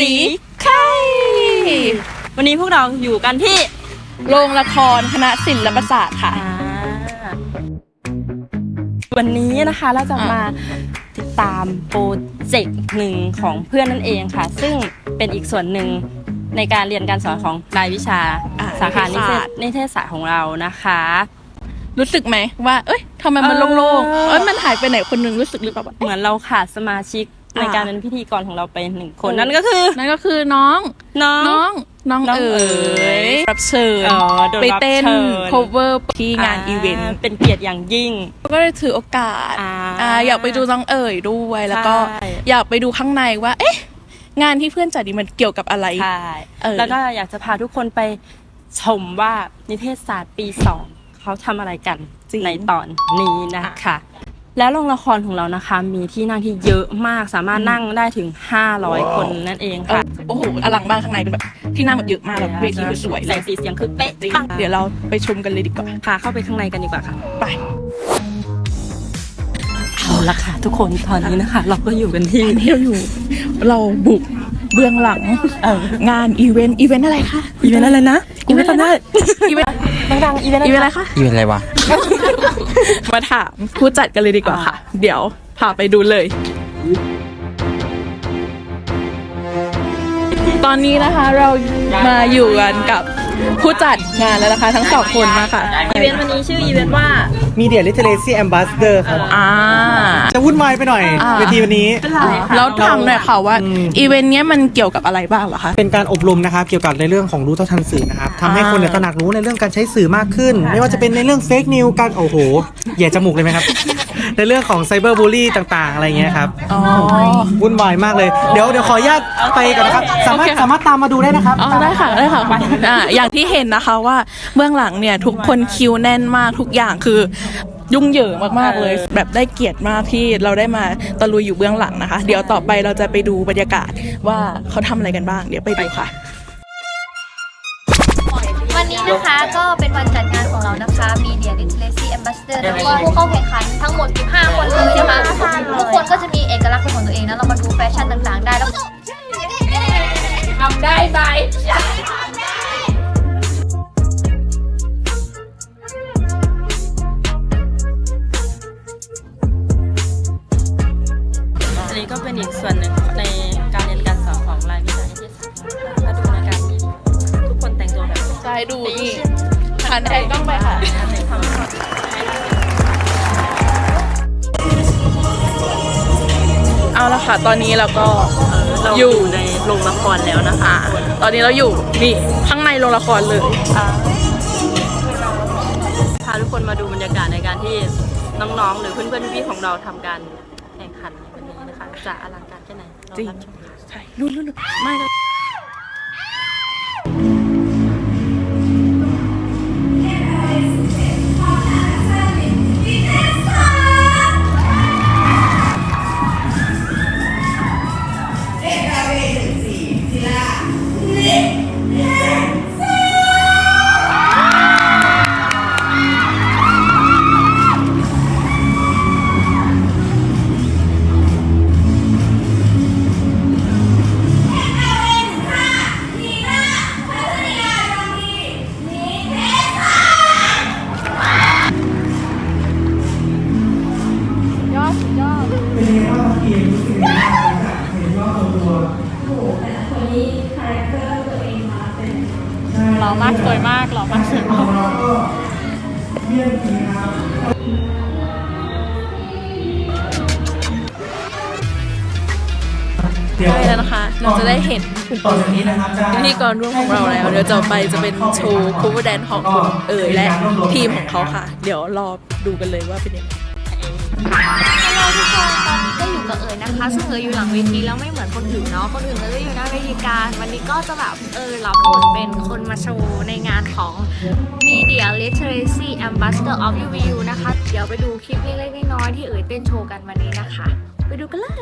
สีไข่วันนี้พวกเราอยู่กันที่โรงละครคณะศิลปศาสตร์ค่ะ วันนี้นะคะเราจะอะมาติดตามโปรเจกต์หนึ่งของเพื่อนนั่นเองค่ะ ซึ่งเป็นอีกส่วนหนึ่งในการเรียนการสอนของรายวิชาอะสาขานินิเทเทศศศาสตร์นิเทศศาสตร์ของเรานะคะ รู้สึกไหมว่า เอ้ยทำไมมันเออโล่งๆเอ้ยมันหายไปไหนคนหนึงรู้สึกหรือเปล่าเหมือนเราขาดสมาชิกอะ ในการเป็นพิธีกรของเราไปหนึ่งคนโอ้นั่นก็คือนั่นก็คือน้องน้องน้องน้องน้องเอ๋เอ๋ยยรับเชิญอ๋อโดนไปรับเต้นเชิญ cover ที่งานอีเวนต์เป็นเกียรติอย่างยิ่ง ก็เลยถือโอกาสอ่าอ่าอยากไปดูน้องเอ๋ยด้วยแล้วก็ใช่อยากไปดูข้างในว่า เอ๊ะ งานที่เพื่อนจัดนี่มันเกี่ยวกับอะไรใช่เออแล้วก็อยากจะพาทุกคนไปชมว่านิเทศศาสตร์ปีสองเขาทำอะไรกันจริงในตอนนี้นะคะ แล้วโรงละครของเรานะคะ มีที่นั่งที่เยอะมากสามารถนั่งได้ถึง 500 คนนั่นเองเออค่ะ โอ้โหอลังมากข้างในเป็นแบบที่นั่งแบบเยอะมากแล้วเวทีคือสวยแสเลยงสีเสียงคือเป๊ะจริงปังเดี๋ยวเราไปชมกันเลยดีกว่าพาเข้าไปข้างในกันดีกว่าค่ะ ไปเอาละค่ะทุกคนตอนนี้นะคะ เราก็อยู่กันที่ที่เราอยู่ เราบุกเบื้องหลังเอองานอีเวนต์อีเวนต์อะไรคะอีเวนต์อะไรนะอีเวนต์อะไรนะอีเวนต์ดังๆอีเวนต์อีเวนต์อะไรคะอีเวนต์อะไรวะ มาถามผู้จัดกันเลยดีกว่าค่ะ เดี๋ยวพาไปดูเลย ตอนนี้นะคะเรามาอยู่กันกับผู้จัดงานแล้วนะคะ ทั้งสองคนนะคะอีเวนต์วันนี้ชื่ออีเวนต์ว่ามีเดียลิเทเลซี่แอมบาสเดอร์ครับอ่า จะวุ่นวายไปหน่อยอ่า เวทีวันนี้แล้วถามหน่อยค่ะว่าอืม อีเวนต์เนี้ยมันเกี่ยวกับอะไรบ้างเหรอคะ เป็นการอบรมนะครับเกี่ยวกับในเรื่องของรู้เท่าทันสื่อนะครับทำให้อ่าคนเนี่ยตระหนักรู้ในเรื่องการใช้สื่อมากขึ้น ไม่ว่าจะเป็นในเรื่องเฟกนิวการโอ้โหแย่จมูกเลยไหมครับ ในเรื่องของไซเบอร์บูลลี่ต่างๆ อะไรเงี้ยครับอ๋อ วุ่นวายมากเลยเดี๋ยวเดี๋ยวขออนุญาตไปก่อนนะครับสามารถโอเคค่ะ สามารถตามมาดูได้นะครับ อ๋อได้ค่ะได้ค่ะอ่าอย่างที่เห็นนะคะว่าเบื้องหลังเนี่ยทุกคนคิวแน่นมากทุกอย่างคือยุ่งเหยิงมากๆเลย แบบได้เกียรติมากที่เราได้มาตะลุยอยู่เบื้องหลังนะคะ เดี๋ยวต่อไปเราจะไปดูบรรยากาศว่าเขาทำอะไรกันบ้าง เดี๋ยวไปดูค่ะ วันนี้นะคะก็เป็นวันจัดงานของเรานะคะ Media Literacy Ambassador แล้วก็ผู้เข้าแข่งขันทั้งหมด 15 คนเลยนะคะทุกคนก็จะมีเอกลักษณ์เป็นของตัวเองนะเรามาดูแฟชั่นต่างๆ ได้แล้ว หันแอนกล้องไปค่ะทำให้เอาละค่ะ ตอนนี้เราก็เราออยู่ยู่ในโรงละครแล้วนะคะอ่าตอนนี้เราอยู่นี่ข้างในโรงละครเลยพาทุกคนมาดูบรรยากาศในการที่น้องๆ หรือเพื่อนๆพี่ๆของเราทำการแข่งขันในวันนี้นะคะจะอลังการแค่ไหนเาจริงบชมกันใช่รุ่นรุ่นไม่เลย หล่อมากสวยมากหล่อมากสวยมากใกล้แล้วนะคะ เราจะได้เห็นต่อจากนี้นะครับจะพิธีกรร่วมของเราแล้ว เดี๋ยวจะไปจะเป็นโชว์คูเวอร์แดนของคุณเอ๋ยและทีมของเขาค่ะ เดี๋ยวรอดูกันเลยว่าเป็นยังไงราทุกคนตอนนี้ ก็อยู่กับเอ๋ยนะคะ ซึ่งเอ๋ยอยู่หลังเวทีแล้วไม่เหมือนคนอื่นเนาะ คนอื่นก็จะอยู่หน้าเวทีการ วันนี้ก็จะแบบเออรับบทเป็นคนมาโชว์ในงานของ Media Literacy Ambassador of UVU นะคะ เดี๋ยวไปดูคลิปเล็กๆน้อยๆที่เอ๋ยเต้นโชว์กันวันนี้นะคะ ไปดูกันเลย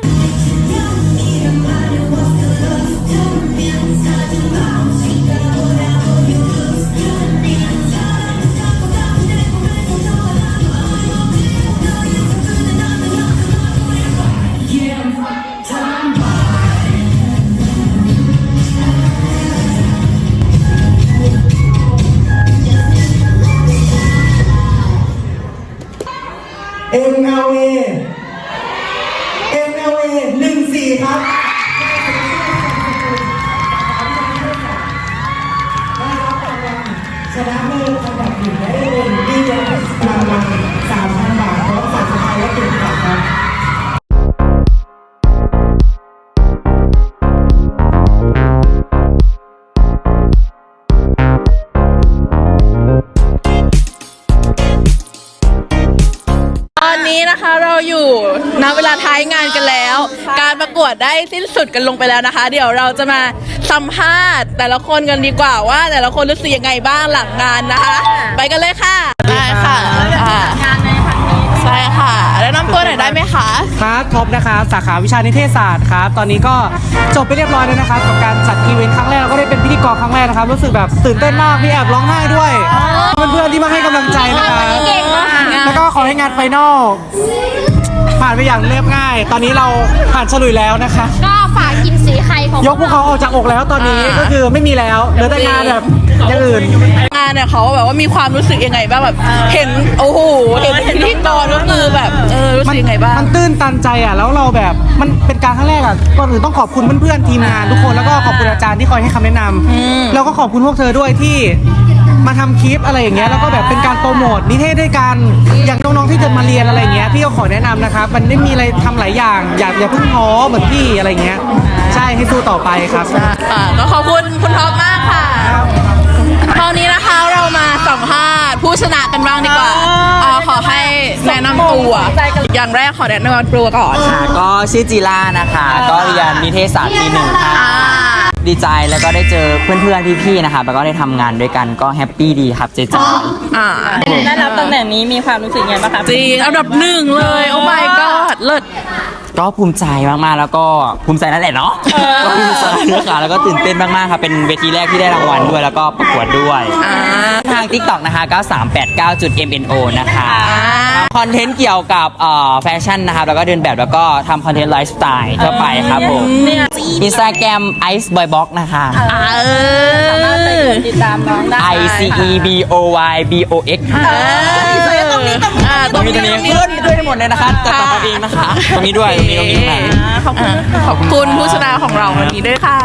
เองเอาเอง อนนี้นะคะเราอยู่ณเวลาท้ายงานกันแล้ว การประกวดได้สิ้นสุดกันลงไปแล้วนะคะ เดี๋ยวเราจะมาสัมภาษณ์ แต่ละคนกันดีกว่าว่า แต่ละคนรู้สึกยังไงบ้างหลังงานนะคะ ไปกันเลยค่ะ ได้ค่ะอ่าใช่ค่ะ แล้วน้ำตัวหน่อยได้ไหมคะ ครับท็อปนะคะสาขาวิชานิเทศศาสตร์ครับตอนนี้ก็จบไปเรียบร้อยแล้วนะครับกับการจัดอีเวนต์ครั้งแรกแล้วก็ได้เป็นพิธีกรครั้งแรกนะครับรู้สึกแบบตื่นเต้นมากมีแอบร้องไห้ด้วย เพื่อนๆที่มาให้กำลังใจนะคะแล้วก็ขอให้งานไฟนอล ผ่านไปอย่างเรียบง่าย ตอนนี้เราผ่านฉลุยแล้วนะคะ ก็ฝากกินสีไข่ของยกพวกเขาออกจากอกแล้วตอนนี้อ่าก็คือไม่มีแล้วเหลือแต่งานแบบอย่างอื่น งานเนี่ยเขาแบบว่ามีความรู้สึกยังไงบ้างแบบ เห็นโอ้โหเห็นพิธีกรก็คือแบบเออรู้สึกยังไงบ้าง มันตื้นตันใจอะแล้วเราแบบมันเป็นการครั้งแรกอะก่อนอื่นต้องขอบคุณเพื่อนๆทีมงานทุกคนแล้วก็ขอบคุณอาจารย์ที่คอยให้คำแนะนำแล้วก็ขอบคุณพวกเธอด้วยที่ มาทำคลิปอะไรอย่างเงี้ยแล้วก็แบบเป็นการโปรโมทนิเทศด้วยกันอย่างน้องๆที่จะมาเรียนอะไรอย่างเงี้ยพี่ก็ขอแนะนำนะครับ มันไม่มีอะไรทำหลายอย่าง อย่าอย่าเพิ่งท้อเหมือนพี่อะไรเงี้ย ใช่ให้สู้ต่อไปครับ ค่ะก็ขอบคุณคุณท็อปมากค่ะตอนนี้นะคะเรามาสัมภาษณ์ผู้ชนะกันบ้างดีกว่าอ่าขอให้แนะนำตัวอย่างแรกขอแนะนำตัวก่อนค่ะ ก็ชื่อจีล่านะคะ ก็เรียนนิเทศศาสตร์ปีหนึ่งค่ะอ่า ดีใจแล้วก็ได้เจอเพื่อนๆพี่ๆนะคะแล้วก็ได้ทำงานด้วยกันก็แฮปปี้ดีครับเจจอยอ่าได้รับตำแหน่งนี้มีความรู้สึกไงบ้างคะจริงอันดับหนึ่งเลย โอ้ my god เลิศ ก็ภูมิใจมากๆ แล้วก็ภูมิใจนั่นแหละเนาะก็ภูมิใจนะคะแล้วก็ตื่นเต้นมากๆค่ะเป็นเวทีแรกที่ได้รางวัลด้วยแล้วก็ประกวดด้วยอ่าทาง TikTok นะคะก็ 389.mno นะคะอ่าคอนเทนต์เกี่ยวกับเอ่อแฟชั่นนะครับแล้วก็เดินแบบแล้วก็ทำคอนเทนต์ไลฟ์สไตล์ทั่วไปครับผมอินสตาแกรม Ice Boy Box นะคะอ่าเอสามารถไปอกดติดตามน้องได้ I C E B O Y B O X เออตรง นี้ตรงนี้ตรงนี้ตรงนี้ขึ้นด้วยหมดเลยนะคะต่ต่อไปเนะคะตรงนี้ด้วยตรงนี้ตรงนี้ขอบคุณขอบคุณผู้ชนะของเราวันนี้ด้วยค่ะ